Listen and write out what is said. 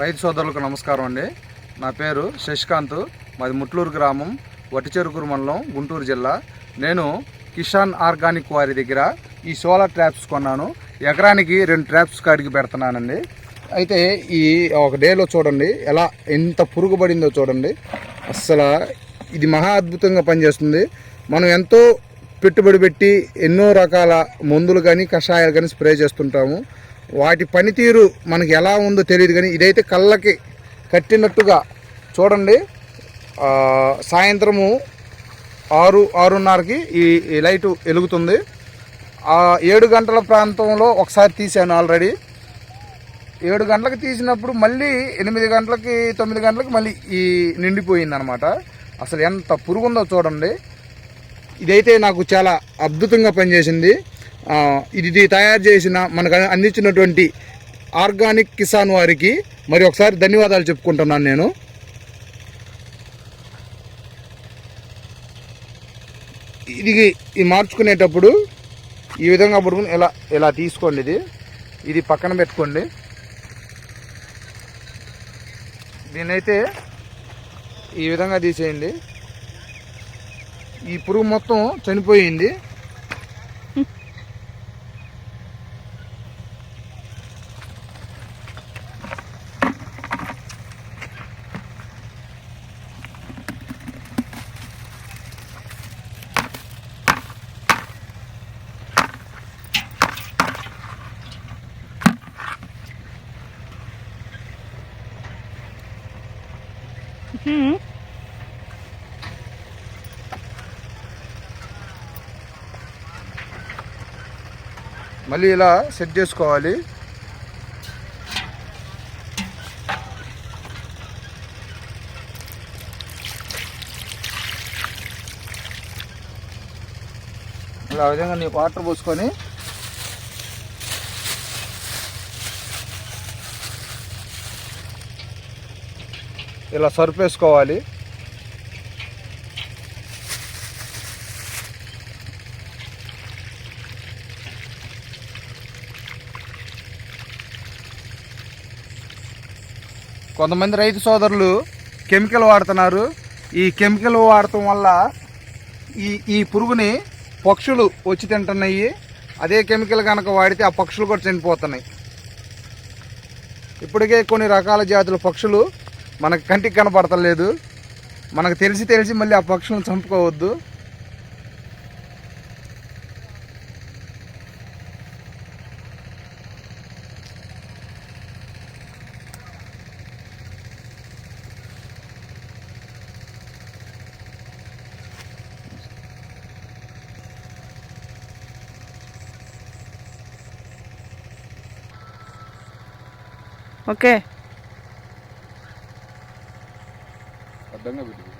రైతు సోదరులకు నమస్కారం అండి. నా పేరు శశికాంత్ మాది ముట్లూరు గ్రామం వటిచెరుకూరు మండలం గుంటూరు జిల్లా. నేను కిషాన్ ఆర్గానిక్ వారి దగ్గర ఈ సోలార్ ట్రాప్స్ కొన్నాను. ఎకరానికి రెండు ట్రాప్స్ కాడికి పెడుతున్నానండి. అయితే ఈ ఒక డేలో చూడండి ఎలా ఎంత పురుగు పడిందో చూడండి. అస్సలు ఇది మహా అద్భుతంగా పనిచేస్తుంది. మనం ఎంతో పెట్టుబడి పెట్టి ఎన్నో రకాల మందులు కానీ కషాయాలు కానీ స్ప్రే చేస్తుంటాము. వాటి పనితీరు మనకి ఎలా ఉందో తెలియదు కానీ ఇదైతే కళ్ళకి కట్టినట్టుగా చూడండి. సాయంత్రము ఆరు ఆరున్నరకి ఈ లైటు వెలుగుతుంది. ఆ ఏడు గంటల ప్రాంతంలో ఒకసారి తీశాను ఆల్రెడీ. ఏడు గంటలకు తీసినప్పుడు మళ్ళీ ఎనిమిది గంటలకి తొమ్మిది గంటలకి మళ్ళీ ఈ నిండిపోయింది అనమాట అసలు ఎంత పురుగుందో చూడండి. ఇదైతే నాకు చాలా అద్భుతంగా పనిచేసింది. ఇది తయారు చేసిన మనకు అందించినటువంటి ఆర్గానిక్ కిసాన్ వారికి మరి ఒకసారి ధన్యవాదాలు చెప్పుకుంటున్నాను నేను. ఇది ఇది మార్చుకునేటప్పుడు ఈ విధంగా పడుకుని ఇలా ఇలా తీసుకోండి ఇది. ఇది పక్కన పెట్టుకోండి. దీనైతే ఈ విధంగా తీసేయండి. ఈ పురుగు మొత్తం చనిపోయింది. Hmm. మళ్ళీ ఇలా సెట్ చేసుకోవాలి. ఇలా ఆ విధంగా నీ వాటర్ పోసుకొని ఇలా సరిపేసుకోవాలి. కొంతమంది రైతు సోదరులు కెమికల్ వాడుతున్నారు. ఈ కెమికల్ వాడటం వల్ల ఈ ఈ పురుగుని పక్షులు వచ్చి తింటున్నాయి. అదే కెమికల్ కనుక వాడితే ఆ పక్షులు కూడా చనిపోతున్నాయి. ఇప్పటికే కొన్ని రకాల జాతుల పక్షులు మనకు కంటికి కనపడతలేదు. మనకు తెలిసి తెలిసి మళ్ళీ ఆ పక్షులను చంపుకోవద్దు. ఓకే. అర్థంగా పెట్టుకో